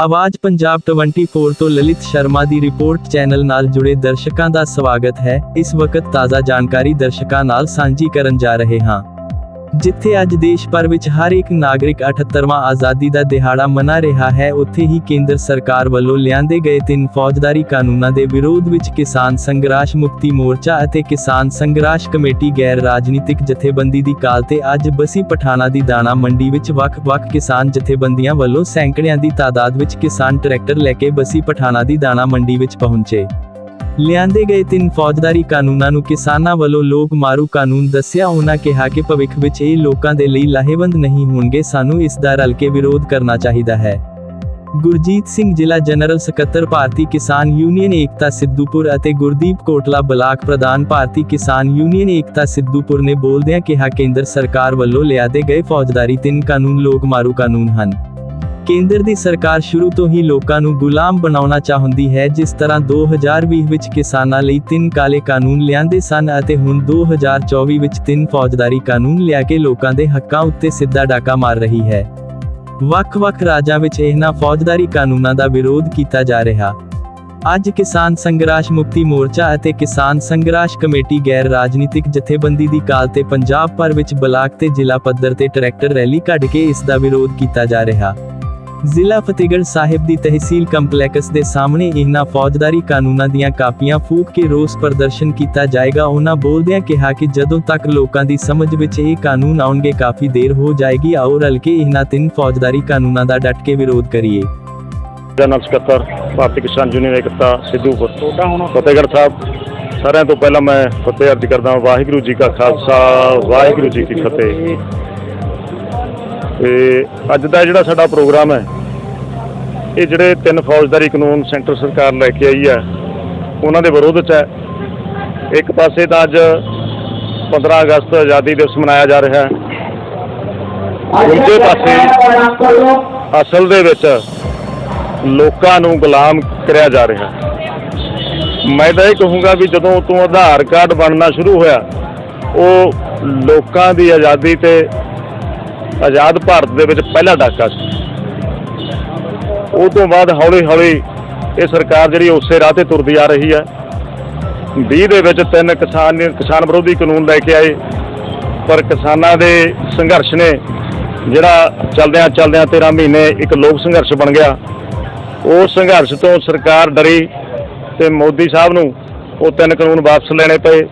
ਆਵਾਜ਼ ਪੰਜਾਬ 24 ਤੋਂ ਲਲਿਤ ਸ਼ਰਮਾ ਦੀ ਰਿਪੋਰਟ ਚੈਨਲ ਨਾਲ ਜੁੜੇ ਦਰਸ਼ਕਾਂ ਦਾ ਸਵਾਗਤ ਹੈ। ਇਸ ਵਕਤ ਤਾਜ਼ਾ ਜਾਣਕਾਰੀ ਦਰਸ਼ਕਾਂ ਨਾਲ ਸਾਂਝੀ ਕਰਨ ਜਾ ਰਹੇ ਹਾਂ। ਜਿੱਥੇ ਅੱਜ ਦੇਸ਼ ਭਰ ਵਿੱਚ ਹਰ ਇੱਕ ਨਾਗਰਿਕ 78ਵਾਂ ਆਜ਼ਾਦੀ ਦਾ ਦਿਹਾੜਾ ਮਨਾ ਰਿਹਾ ਹੈ, ਉੱਥੇ ਹੀ ਕੇਂਦਰ ਸਰਕਾਰ ਵੱਲੋਂ ਲਿਆਂਦੇ ਗਏ ਤਿੰਨ ਫੌਜਦਾਰੀ ਕਾਨੂੰਨਾਂ ਦੇ ਵਿਰੋਧ ਵਿੱਚ ਕਿਸਾਨ ਸੰਘਰਸ਼ ਮੁਕਤੀ ਮੋਰਚਾ ਅਤੇ ਕਿਸਾਨ ਸੰਘਰਸ਼ ਕਮੇਟੀ ਗੈਰ ਰਾਜਨੀਤਿਕ ਜਥੇਬੰਦੀ ਦੀ ਕਾਲ ਤੇ ਅੱਜ ਬਸੀ ਪਠਾਣਾ ਦੀ ਦਾਣਾ ਮੰਡੀ ਵਿੱਚ ਵੱਖ-ਵੱਖ ਕਿਸਾਨ ਜਥੇਬੰਦੀਆਂ ਵੱਲੋਂ ਸੈਂਕੜਿਆਂ ਦੀ ਤਾਦਾਦ ਵਿੱਚ ਕਿਸਾਨ ਟਰੈਕਟਰ ਲੈ ਕੇ ਬਸੀ ਪਠਾਣਾ ਦੀ ਦਾਣਾ ਮੰਡੀ ਵਿੱਚ ਪਹੁੰਚੇ। ਲਿਆਂਦੇ ਗਏ ਤਿੰਨ ਫੌਜਦਾਰੀ ਕਾਨੂੰਨਾਂ ਨੂੰ ਕਿਸਾਨਾਂ ਵੱਲੋਂ ਲੋਕ ਮਾਰੂ ਕਾਨੂੰਨ ਦੱਸਿਆ, ਉਹਨਾਂ ਕਿਹਾ ਕਿ ਭਵਿੱਖ ਵਿੱਚ ਇਹ ਲੋਕਾਂ ਦੇ ਲਈ ਲਾਹੇਵੰਦ ਨਹੀਂ ਹੋਣਗੇ। ਸਾਨੂੰ ਇਸ ਦਾ ਰਲ ਕੇ ਵਿਰੋਧ ਕਰਨਾ ਚਾਹੀਦਾ ਹੈ। ਗੁਰਜੀਤ ਸਿੰਘ ਜ਼ਿਲ੍ਹਾ ਜਨਰਲ ਸਕੱਤਰ ਭਾਰਤੀ ਕਿਸਾਨ ਯੂਨੀਅਨ ਏਕਤਾ ਸਿੱਧੂਪੁਰ ਅਤੇ ਗੁਰਦੀਪ ਕੋਟਲਾ ਬਲਾਕ ਪ੍ਰਧਾਨ ਭਾਰਤੀ ਕਿਸਾਨ ਯੂਨੀਅਨ ਏਕਤਾ ਸਿੱਧੂਪੁਰ ਨੇ ਬੋਲਦਿਆਂ ਕਿਹਾ, ਕੇਂਦਰ ਸਰਕਾਰ ਵੱਲੋਂ ਲਿਆਦੇ ਗਏ ਫੌਜਦਾਰੀ ਤਿੰਨ ਕਾਨੂੰਨ ਲੋਕ ਮਾਰੂ ਕਾਨੂੰਨ ਹਨ। ਕੇਂਦਰ ਦੀ ਸਰਕਾਰ ਸ਼ੁਰੂ ਤੋਂ ਹੀ ਲੋਕਾਂ ਨੂੰ ਗੁਲਾਮ ਬਣਾਉਣਾ ਚਾਹੁੰਦੀ ਹੈ, ਜਿਸ ਤਰ੍ਹਾਂ 2020 ਵਿੱਚ ਕਿਸਾਨਾਂ ਲਈ ਤਿੰਨ ਕਾਲੇ ਕਾਨੂੰਨ ਲਿਆਂਦੇ ਸਨ ਅਤੇ ਹੁਣ 2024 ਵਿੱਚ ਤਿੰਨ ਫੌਜਦਾਰੀ ਕਾਨੂੰਨ ਲਿਆ ਕੇ ਲੋਕਾਂ ਦੇ ਹੱਕਾਂ ਉੱਤੇ ਸਿੱਧਾ ਡਾਕਾ ਮਾਰ ਰਹੀ ਹੈ। ਵੱਖ-ਵੱਖ ਰਾਜਾਂ ਵਿੱਚ ਇਹਨਾਂ ਫੌਜਦਾਰੀ ਕਾਨੂੰਨਾਂ ਦਾ ਵਿਰੋਧ ਕੀਤਾ ਜਾ ਰਿਹਾ। ਅੱਜ ਕਿਸਾਨ ਸੰਘਰਸ਼ ਮੁਕਤੀ ਮੋਰਚਾ ਅਤੇ ਕਿਸਾਨ ਸੰਘਰਸ਼ ਕਮੇਟੀ ਗੈਰ ਰਾਜਨੀਤਿਕ ਜਥੇਬੰਦੀ ਦੀ ਕਾਲ ਤੇ ਪੰਜਾਬ ਭਰ ਵਿੱਚ ਬਲਾਕ ਤੇ ਜ਼ਿਲ੍ਹਾ ਪੱਧਰ ਤੇ ਟਰੈਕਟਰ ਰੈਲੀ ਕੱਢ ਕੇ ਇਸ ਦਾ ਵਿਰੋਧ ਕੀਤਾ ਜਾ ਰਿਹਾ। ਜ਼ਿਲ੍ਹਾ ਫਤਿਹਗੜ੍ਹ ਸਾਹਿਬ ਦੀ ਤਹਿਸੀਲ ਕੰਪਲੈਕਸ ਦੇ ਸਾਹਮਣੇ ਇਹਨਾਂ ਫੌਜਦਾਰੀ ਕਾਨੂੰਨਾਂ ਦੀਆਂ ਕਾਪੀਆਂ ਫੂਕ ਕੇ ਰੋਸ ਪ੍ਰਦਰਸ਼ਨ ਕੀਤਾ ਜਾਏਗਾ। ਉਹਨਾਂ ਬੋਲਦਿਆਂ ਕਿਹਾ ਕਿ ਜਦੋਂ ਤੱਕ ਲੋਕਾਂ ਦੀ ਸਮਝ ਵਿੱਚ ਇਹ ਕਾਨੂੰਨ ਆਉਣਗੇ ਕਾਫੀ ਦੇਰ ਹੋ ਜਾਏਗੀ। ਆਓ ਰਲ ਕੇ ਇਹਨਾਂ ਤਿੰਨ ਫੌਜਦਾਰੀ ਕਾਨੂੰਨਾਂ ਦਾ ਡਟ ਕੇ ਵਿਰੋਧ ਕਰੀਏ। ਜਨਰਲ ਸਕੱਤਰ ਭਾਰਤੀ ਕਿਸਾਨ ਯੂਨੀਅਨ ਏਕਤਾ ਸਿੱਧੂਪੁਰ। ਫਤਿਹਗੜ੍ਹ ਸਾਹਿਬ ਸਾਰਿਆਂ ਤੋਂ ਪਹਿਲਾਂ ਮੈਂ ਫਤਿਹ ਅਰਜ਼ ਕਰਦਾ ਹਾਂ ਵਾਹਿਗੁਰੂ ਜੀ ਕਾ ਖਾਲਸਾ ਵਾਹਿਗੁਰੂ ਜੀ ਕੀ ਫਤਿਹ। ਤੇ ਅੱਜ ਦਾ ਜਿਹੜਾ ਸਾਡਾ ਪ੍ਰੋਗਰਾਮ ਹੈ, ਇਹ ਜਿਹੜੇ ਤਿੰਨ ਫੌਜਦਾਰੀ ਕਾਨੂੰਨ ਸੈਂਟਰ ਸਰਕਾਰ ਲੈ ਕੇ ਆਈ ਹੈ, ਉਹਨਾਂ ਦੇ ਵਿਰੋਧ 'ਚ ਹੈ। ਇੱਕ ਪਾਸੇ ਤਾਂ ਅੱਜ 15 ਅਗਸਤ ਆਜ਼ਾਦੀ ਦਿਵਸ ਮਨਾਇਆ ਜਾ ਰਿਹਾ ਹੈ। ਦੂਜੇ ਪਾਸੇ ਅਸਲ ਦੇ ਵਿੱਚ ਲੋਕਾਂ ਨੂੰ ਗੁਲਾਮ ਕਰਿਆ ਜਾ ਰਿਹਾ ਮੈਂ ਤਾਂ ਇਹ ਕਹੂੰਗਾ ਵੀ ਜਦੋਂ ਤੋਂ ਆਧਾਰ ਕਾਰਡ ਬਣਨਾ ਸ਼ੁਰੂ ਹੋਇਆ, ਉਹ ਲੋਕਾਂ ਦੀ ਆਜ਼ਾਦੀ ਤੇ ਆਜ਼ਾਦ ਭਾਰਤ ਦੇ ਵਿੱਚ ਪਹਿਲਾ ਡਾਕਾ ਸੀ। ਉਹ ਤੋਂ ਬਾਅਦ ਹੌਲੀ ਹੌਲੀ ਇਹ ਸਰਕਾਰ ਜਿਹੜੀ ਉਸੇ ਰਾਹ ਤੇ ਤੁਰਦੀ ਆ ਰਹੀ ਹੈ। 20 ਦੇ ਵਿੱਚ ਤਿੰਨ ਕਿਸਾਨ ਕਿਸਾਨ ਵਿਰੋਧੀ ਕਾਨੂੰਨ ਲੈ ਕੇ ਆਏ, ਪਰ ਕਿਸਾਨਾਂ ਦੇ ਸੰਘਰਸ਼ ਨੇ ਜਿਹੜਾ ਚਲਦਿਆਂ ਚਲਦਿਆਂ 13 ਮਹੀਨੇ ਇੱਕ ਲੋਕ ਸੰਘਰਸ਼ ਬਣ ਗਿਆ। ਉਸ ਸੰਘਰਸ਼ ਤੋਂ ਸਰਕਾਰ ਡਰੀ ਤੇ ਮੋਦੀ ਸਾਹਿਬ ਨੂੰ ਉਹ ਤਿੰਨ ਕਾਨੂੰਨ ਵਾਪਸ ਲੈਣੇ ਪਏ।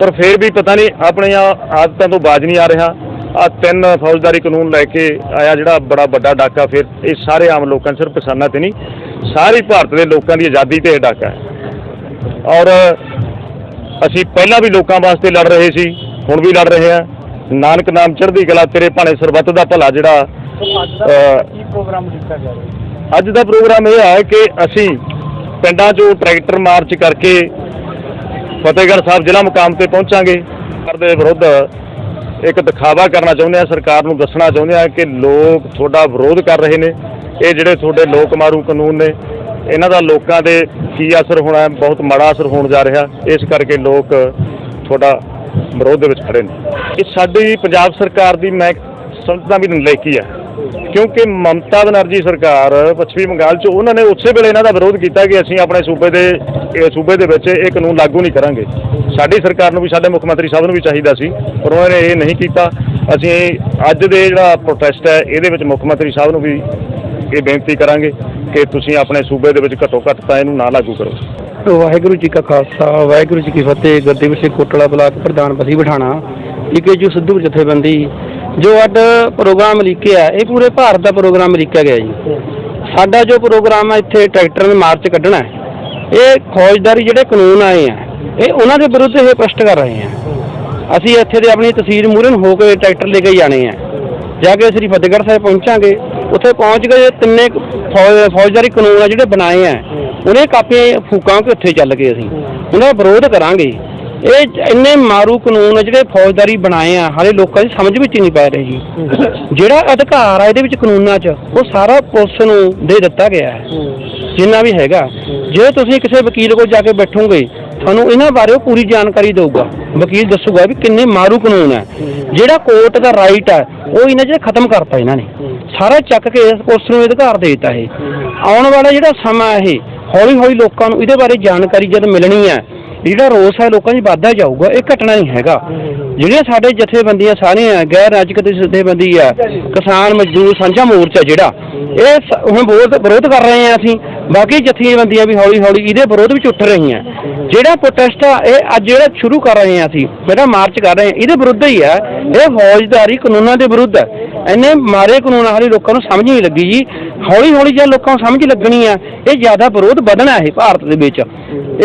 ਪਰ ਫਿਰ ਵੀ ਪਤਾ ਨਹੀਂ ਆਪਣੀਆਂ ਆਦਤਾਂ ਤੋਂ ਬਾਜ ਨਹੀਂ ਆ ਰਿਹਾ। ਆ ਤਿੰਨ ਫੌਜਦਾਰੀ ਕਾਨੂੰਨ ਲੈ ਕੇ ਆਇਆ ਜਿਹੜਾ ਬੜਾ ਵੱਡਾ ਡਾਕਾ, ਫਿਰ ਇਹ ਸਾਰੇ ਆਮ ਲੋਕਾਂ ਸਿਰਫ ਕਿਸਾਨਾਂ ਤੇ ਨਹੀਂ, ਸਾਰੀ ਭਾਰਤ ਦੇ ਲੋਕਾਂ ਦੀ ਆਜ਼ਾਦੀ ਤੇ ਇਹ ਡਾਕਾ ਹੈ। ਔਰ ਅਸੀਂ ਪਹਿਲਾਂ ਵੀ ਲੋਕਾਂ ਵਾਸਤੇ ਲੜ ਰਹੇ ਸੀ, ਹੁਣ ਵੀ ਲੜ ਰਹੇ ਹਾਂ। ਨਾਨਕ ਨਾਮ ਚੜ੍ਹਦੀ ਕਲਾ, ਤੇਰੇ ਭਾਣੇ ਸਰਬੱਤ ਦਾ ਭਲਾ ਜਿਹੜਾ ਅੱਜ ਦਾ ਪ੍ਰੋਗਰਾਮ ਕੀਤਾ ਗਿਆ ਹੈ ਅੱਜ ਦਾ ਪ੍ਰੋਗਰਾਮ ਇਹ ਹੈ ਕਿ ਅਸੀਂ ਪਿੰਡਾਂ 'ਚੋਂ ਟਰੈਕਟਰ ਮਾਰਚ ਕਰਕੇ ਫਤਿਹਗੜ੍ਹ ਸਾਹਿਬ ਜ਼ਿਲ੍ਹਾ ਮੁਕਾਮ ਤੇ ਪਹੁੰਚਾਂਗੇ। ਸਰਕਾਰ ਦੇ ਵਿਰੁੱਧ ਇੱਕ ਦਿਖਾਵਾ ਕਰਨਾ ਚਾਹੁੰਦੇ ਆ, ਸਰਕਾਰ ਨੂੰ ਦੱਸਣਾ ਚਾਹੁੰਦੇ ਆ ਕਿ ਲੋਕ ਤੁਹਾਡਾ ਵਿਰੋਧ ਕਰ ਰਹੇ ਨੇ। ਇਹ ਜਿਹੜੇ ਤੁਹਾਡੇ ਲੋਕ ਮਾਰੂ ਕਾਨੂੰਨ ਨੇ, ਇਹਨਾਂ ਦਾ ਲੋਕਾਂ ਦੇ ਕੀ ਅਸਰ ਹੋਣਾ ਬਹੁਤ ਮਾੜਾ ਅਸਰ ਹੋਣ ਜਾ ਰਿਹਾ। ਇਸ ਕਰਕੇ ਲੋਕ ਤੁਹਾਡਾ ਵਿਰੋਧ ਦੇ ਵਿੱਚ ਖੜੇ ਨੇ। ਇਹ ਸਾਡੀ ਪੰਜਾਬ ਸਰਕਾਰ ਦੀ ਮੈਂ ਸਮਝਦਾ ਵੀ ਨਲਾਇਕੀ ਹੈ ਕਿਉਂਕਿ ਮਮਤਾ ਬਨਰਜੀ ਸਰਕਾਰ ਪੱਛਮੀ ਬੰਗਾਲ 'ਚ, ਉਹਨਾਂ ਨੇ ਉਸੇ ਵੇਲੇ ਇਹਨਾਂ ਦਾ ਵਿਰੋਧ ਕੀਤਾ ਕਿ ਅਸੀਂ ਆਪਣੇ ਸੂਬੇ ਦੇ ਸੂਬੇ ਦੇ ਵਿੱਚ ਇਹ ਕਾਨੂੰਨ ਲਾਗੂ ਨਹੀਂ ਕਰਾਂਗੇ। ਸਾਡੀ ਸਰਕਾਰ ਨੂੰ ਵੀ, ਸਾਡੇ ਮੁੱਖ ਮੰਤਰੀ ਸਾਹਿਬ ਨੂੰ ਵੀ ਚਾਹੀਦਾ ਸੀ, ਪਰ ਉਹਨਾਂ ਨੇ ਇਹ ਨਹੀਂ ਕੀਤਾ। ਅਸੀਂ ਅੱਜ ਦੇ ਜਿਹੜਾ ਪ੍ਰੋਟੈਸਟ ਹੈ, ਇਹਦੇ ਵਿੱਚ ਮੁੱਖ ਮੰਤਰੀ ਸਾਹਿਬ ਨੂੰ ਵੀ ਇਹ ਬੇਨਤੀ ਕਰਾਂਗੇ ਕਿ ਤੁਸੀਂ ਆਪਣੇ ਸੂਬੇ ਦੇ ਵਿੱਚ ਘੱਟੋ ਘੱਟ ਤਾਂ ਇਹਨੂੰ ਨਾ ਲਾਗੂ ਕਰੋ। ਵਾਹਿਗੁਰੂ ਜੀ ਕਾ ਖਾਲਸਾ, ਵਾਹਿਗੁਰੂ ਜੀ ਕੀ ਫਤਿਹ। ਗੁਰਦੀਪ ਸਿੰਘ ਕੋਟਲਾ ਬਲਾਕ ਪ੍ਰਧਾਨ, ਬਸੀ ਬਿਠਾਣਾ ਈਕੇਜੂ ਸਿੱਧੂ ਜਥੇਬੰਦੀ ਜੋ ਅੱਜ ਪ੍ਰੋਗਰਾਮ ਲਿਖਿਆ ਇਹ ਪੂਰੇ ਭਾਰਤ ਦਾ ਪ੍ਰੋਗਰਾਮ ਲਿਖਿਆ ਗਿਆ ਜੀ। ਸਾਡਾ ਜੋ ਪ੍ਰੋਗਰਾਮ ਹੈ ਇੱਥੇ ਟਰੈਕਟਰ ਨੇ ਮਾਰਚ ਕੱਢਣਾ ਹੈ। ਇਹ ਫੌਜਦਾਰੀ ਜਿਹੜੇ ਕਾਨੂੰਨ ਆਏ ਆ, ਇਹ ਉਹਨਾਂ ਦੇ ਵਿਰੁੱਧ ਇਹ ਪ੍ਰਸ਼ਟ ਕਰ ਰਹੇ ਆ। ਅਸੀਂ ਇੱਥੇ ਦੇ ਆਪਣੀ ਤਹਿਸੀਲ ਮੂਰਨ ਹੋ ਕੇ ਟਰੈਕਟਰ ਲੈ ਕੇ ਜਾਣੇ ਆ। ਜਾ ਕੇ ਸ੍ਰੀ ਫਤਿਹਗੜ੍ਹ ਸਾਹਿਬ ਪਹੁੰਚਾਂਗੇ। ਉੱਥੇ ਪਹੁੰਚ ਕੇ ਤਿੰਨੇ ਕੁ ਫੌਜ- ਫੌਜਦਾਰੀ ਕਾਨੂੰਨ ਆ ਜਿਹੜੇ ਬਣਾਏ ਆ। ਉਹਨੇ ਕਾਪੀਆਂ ਫੂਕਾਂਗੇ ਉੱਥੇ ਚੱਲ ਕੇ ਅਸੀਂ। ਉਹਨਾਂ ਦਾ ਵਿਰੋਧ ਕਰਾਂਗੇ। ਇਹ ਇੰਨੇ ਮਾਰੂ ਕਾਨੂੰਨ ਆ ਜਿਹੜੇ ਫੌਜਦਾਰੀ ਬਣਾਏ ਆ, ਹਾਲੇ ਲੋਕਾਂ ਦੀ ਸਮਝ ਵਿੱਚ ਹੀ ਨਹੀਂ ਪੈ ਰਹੀ। ਜੀ ਜਿਹੜਾ ਅਧਿਕਾਰ ਆ, ਇਹਦੇ ਵਿੱਚ ਕਾਨੂੰਨਾਂ 'ਚ, ਉਹ ਸਾਰਾ ਪੁਲਿਸ ਨੂੰ ਦੇ ਦਿੱਤਾ ਗਿਆ ਹੈ। ਜਿੰਨਾ ਵੀ ਹੈਗਾ। ਜੇ ਤੁਸੀਂ ਕਿਸੇ ਵਕੀਲ ਕੋਲ ਜਾ ਕੇ ਬੈਠੋਗੇ, ਤੁਹਾਨੂੰ ਇਹਨਾਂ ਬਾਰੇ ਉਹ ਪੂਰੀ ਜਾਣਕਾਰੀ ਦੇਊਗਾ। ਵਕੀਲ ਦੱਸੂਗਾ ਵੀ ਕਿੰਨੇ ਮਾਰੂ ਕਾਨੂੰਨ ਹੈ ਜਿਹੜਾ ਕੋਰਟ ਦਾ ਰਾਈਟ ਹੈ ਉਹ ਇਹਨਾਂ 'ਚ ਖਤਮ ਕਰਤਾ ਇਹਨਾਂ ਨੇ। ਸਾਰਾ ਚੱਕ ਕੇ ਪੁਲਿਸ ਨੂੰ ਅਧਿਕਾਰ ਦੇ ਦਿੱਤਾ ਇਹ। ਆਉਣ ਵਾਲਾ ਜਿਹੜਾ ਸਮਾਂ ਇਹ ਹੌਲੀ ਹੌਲੀ ਲੋਕਾਂ ਨੂੰ ਇਹਦੇ ਬਾਰੇ ਜਾਣਕਾਰੀ ਜਦ ਮਿਲਣੀ ਹੈ ਜਿਹੜਾ ਰੋਸ ਹੈ ਲੋਕਾਂ 'ਚ ਵੱਧਦਾ ਜਾਊਗਾ ਇਹ ਘਟਣਾ ਨਹੀਂ ਹੈਗਾ। ਜਿਹੜੀਆਂ ਸਾਡੇ ਜਥੇਬੰਦੀਆਂ ਸਾਰੀਆਂ ਗੈਰ ਰਾਜਨੀਤਿਕ ਜਥੇਬੰਦੀ ਆ, ਕਿਸਾਨ ਮਜ਼ਦੂਰ, ਸਾਂਝਾ ਮੋਰਚਾ ਜਿਹੜਾ, ਇਹ ਸ- ਹੁਣ ਵਿਰੋਧ ਵਿਰੋਧ ਕਰ ਰਹੇ ਆ ਅਸੀਂ। ਬਾਕੀ ਜਥੇਬੰਦੀਆਂ ਵੀ ਹੌਲੀ ਹੌਲੀ ਇਹਦੇ ਵਿਰੋਧ ਵਿੱਚ ਉੱਠ ਰਹੀਆਂ। ਜਿਹੜਾ ਪ੍ਰੋਟੈਸਟ ਆ, ਇਹ ਅੱਜ ਜਿਹੜਾ ਸ਼ੁਰੂ ਕਰ ਰਹੇ ਆ ਅਸੀਂ, ਜਿਹੜਾ ਮਾਰਚ ਕਰ ਰਹੇ ਆ, ਇਹਦੇ ਵਿਰੁੱਧ ਹੀ ਆ। ਇਹ ਫੌਜਦਾਰੀ ਕਾਨੂੰਨਾਂ ਦੇ ਵਿਰੁੱਧ ਆ। ਇੰਨੇ ਮਾਰੇ ਕਾਨੂੰਨ ਹਾਲੇ ਲੋਕਾਂ ਨੂੰ ਸਮਝ ਨਹੀਂ ਲੱਗੀ ਜੀ। ਹੌਲੀ ਹੌਲੀ ਜੇ ਲੋਕਾਂ ਨੂੰ ਸਮਝ ਲੱਗਣੀ ਆ, ਇਹ ਜ਼ਿਆਦਾ ਵਿਰੋਧ ਵਧਣਾ ਇਹ ਭਾਰਤ ਦੇ ਵਿੱਚ।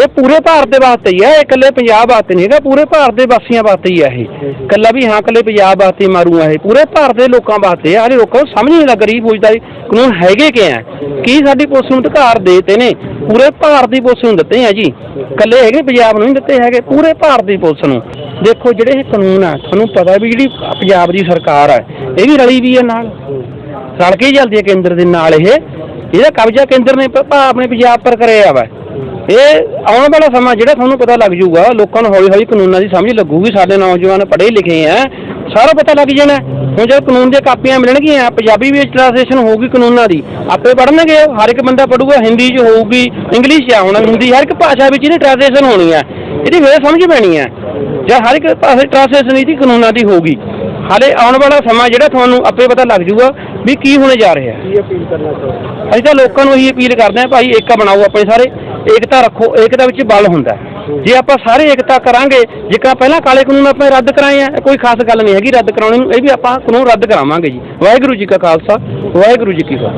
ਇਹ ਪੂਰੇ ਭਾਰਤ ਦੇ ਵਾਸਤੇ ਹੀ ਆ, ਇਹ ਇਕੱਲੇ ਪੰਜਾਬ ਵਾਸਤੇ ਨਹੀਂ ਹੈਗਾ, ਪੂਰੇ ਭਾਰਤ ਦੇ ਵਾਸੀਆਂ ਵਾਸਤੇ ਹੀ ਆ ਇਹ। ਇਕੱਲਾ ਵੀ ਹਾਂ ਇਕੱਲੇ ਪੰਜਾਬ ਵਾਸਤੇ ਮਾਰੂ ਆ ਇਹ। ਪੂਰੇ ਭਾਰਤ ਦੇ ਲੋਕਾਂ ਵਾਸਤੇ ਆ। ਹਾਲੇ ਲੋਕਾਂ ਨੂੰ ਸਮਝ ਨਹੀਂ ਲੱਗ ਰਹੀ ਫੌਜਦਾਰੀ ਕਾਨੂੰਨ ਹੈਗੇ ਕਿ ਆ? ਕੀ ਸਾਡੀ ਪੁਲਿਸ ਨੂੰ ਅਧਿਕਾਰ ਦੇਤੇ ਨੇ? ਪੂਰੇ ਭਾਰਤ ਦੀ ਪੁਲਿਸ ਨੂੰ ਦਿੱਤੇ ਆ ਜੀ। ਇਕੱਲੇ ਹੈਗੇ, ਪੰਜਾਬ ਨੂੰ ਨਹੀਂ ਦਿੱਤੇ ਹੈਗੇ, ਪੂਰੇ ਭਾਰਤ ਦੀ ਪੁਲਿਸ ਨੂੰ। ਦੇਖੋ, ਜਿਹੜੇ ਇਹ ਕਾਨੂੰਨ ਆ, ਤੁਹਾਨੂੰ ਪਤਾ ਵੀ ਜਿਹੜੀ ਪੰਜਾਬ ਦੀ ਸਰਕਾਰ ਹੈ ਇਹ ਵੀ ਰਲੀ ਵੀ ਹੈ ਨਾਲ। ਰਲ ਕੇ ਚੱਲਦੀ ਹੈ ਕੇਂਦਰ ਦੇ ਨਾਲ ਇਹ। ਇਹਦਾ ਕਬਜ਼ਾ ਕੇਂਦਰ ਨੇ ਆਪਣੇ ਪੰਜਾਬ ਪਰ ਕਰਿਆ ਵਾ। ਇਹ ਆਉਣ ਵਾਲਾ ਸਮਾਂ ਜਿਹੜਾ ਤੁਹਾਨੂੰ ਪਤਾ ਲੱਗ ਜਾਊਗਾ ਲੋਕਾਂ ਨੂੰ ਹੌਲੀ ਹੌਲੀ ਕਾਨੂੰਨਾਂ ਦੀ ਸਮਝ ਲੱਗੂਗੀ ਸਾਡੇ ਨੌਜਵਾਨ ਪੜ੍ਹੇ ਲਿਖੇ ਆ ਸਾਰਾ ਪਤਾ ਲੱਗ ਜਾਣਾ। ਹੁਣ ਜਦ ਕਾਨੂੰਨ ਦੀਆਂ ਕਾਪੀਆਂ ਮਿਲਣਗੀਆਂ ਪੰਜਾਬੀ ਵਿੱਚ ਟ੍ਰਾਂਸਲੇਸ਼ਨ ਹੋਊਗੀ ਕਾਨੂੰਨਾਂ ਦੀ ਆਪੇ ਪੜ੍ਹਨਗੇ ਹਰ ਇੱਕ ਬੰਦਾ ਪੜੂਗਾ ਹਿੰਦੀ 'ਚ ਹੋਊਗੀ ਇੰਗਲਿਸ਼ 'ਚ ਆ ਹੁਣ ਹਿੰਦੀ ਹਰ ਇੱਕ ਭਾਸ਼ਾ ਵਿੱਚ ਇਹਦੀ ਟ੍ਰਾਂਸਲੇਸ਼ਨ ਹੋਣੀ ਆ ਇਹਦੀ ਫੇਰ ਸਮਝ ਪੈਣੀ ਆ ਜਾਂ ਹਰ ਇੱਕ ਪਾਸੇ ਟ੍ਰਾਂਸਲੇਸ਼ਨ ਇਹਦੀ ਕਾਨੂੰਨਾਂ ਦੀ ਹੋਊਗੀ। ਹਾਲੇ ਆਉਣ ਵਾਲਾ ਸਮਾਂ ਜਿਹੜਾ ਤੁਹਾਨੂੰ ਆਪੇ ਪਤਾ ਲੱਗ ਜਾਊਗਾ ਵੀ ਕੀ ਹੋਣੇ ਜਾ ਰਿਹਾ ਹੈ ਅਸੀਂ ਤਾਂ ਲੋਕਾਂ ਨੂੰ ਇਹੀ ਅਪੀਲ ਕਰਦੇ ਹਾਂ ਭਾਈ ਏਕਾ ਬਣਾਓ ਆਪਣੇ ਸਾਰੇ ਏਕਤਾ ਰੱਖੋ, ਏਕਤਾ ਵਿੱਚ ਬਲ ਹੁੰਦਾ ਜੇ ਆਪਾਂ ਸਾਰੇ ਏਕਤਾ ਕਰਾਂਗੇ, ਜੇਕਰ ਪਹਿਲਾਂ ਕਾਲੇ ਕਾਨੂੰਨ ਆਪਾਂ ਰੱਦ ਕਰਾਏ ਆ ਕੋਈ ਖਾਸ ਗੱਲ ਨਹੀਂ ਹੈਗੀ, ਰੱਦ ਕਰਾਉਣੇ ਨੂੰ, ਇਹ ਵੀ ਆਪਾਂ ਕਾਨੂੰਨ ਰੱਦ ਕਰਾਵਾਂਗੇ ਜੀ। ਵਾਹਿਗੁਰੂ ਜੀ ਕਾ ਖਾਲਸਾ, ਵਾਹਿਗੁਰੂ ਜੀ ਕੀ ਫਤਿਹ।